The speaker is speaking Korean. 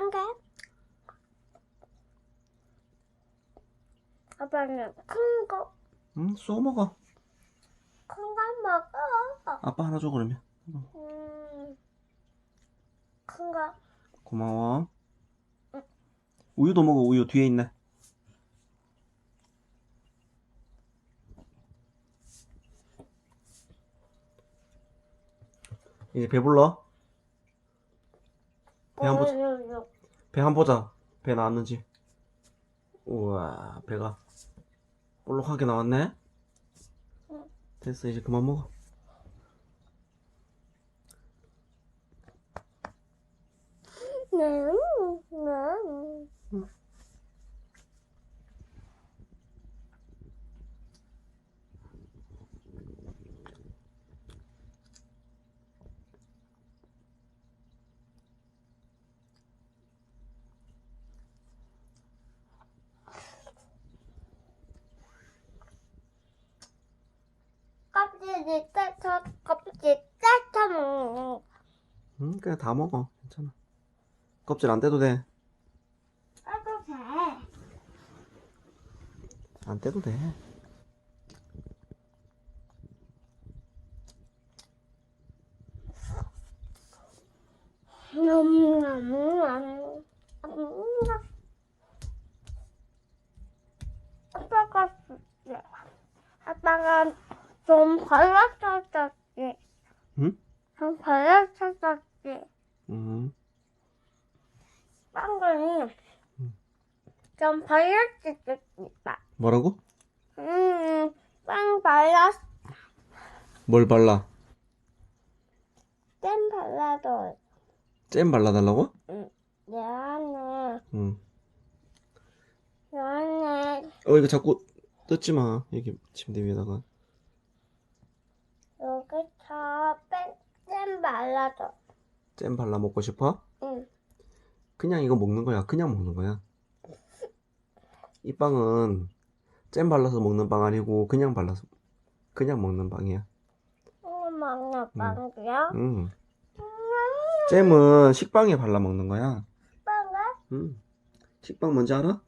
딴 게? 아빠는 큰 거, 응, 쏘 먹어. 큰 거 먹어. 아빠 하나 줘, 그러면. 음, 큰 거. 고마워. 우유도 먹어, 우유. 뒤에 있네. 이제 배불러? 배한보 배 한 보자. 배 나왔는지. 우와, 배가 볼록하게 나왔네? 응. 됐어, 이제 그만 먹어. 네, 네. 껍질이 떼서 껍질 떼서 먹는 거. 응, 그냥 다 먹어. 괜찮아. 껍질 안 떼도 돼. 해도 돼. 안 떼도 돼. 냠냠냠. 아빠가 아빠가 좀 발랐었었지. 응? 좀 발랐었었지. 응. 빵은 좀 발랐었었다. 뭐라고? 음, 빵 발랐, 뭘 발라? 잼 발라도 잼 발라달라고? 내 안에, 응. 내 안에 어, 이거 자꾸 뜯지 마. 여기 침대 위에다가. 여기서 뺀- 잼 발라줘. 잼 발라 먹고 싶어? 응. 그냥 이거 먹는 거야. 그냥 먹는 거야. 이 빵은 잼 발라서 먹는 빵 아니고 그냥 발라서 그냥 먹는 빵이야. 이거 먹는 빵이야? 응. 잼은 식빵에 발라 먹는 거야. 빵을? 응. 식빵 뭔지 알아?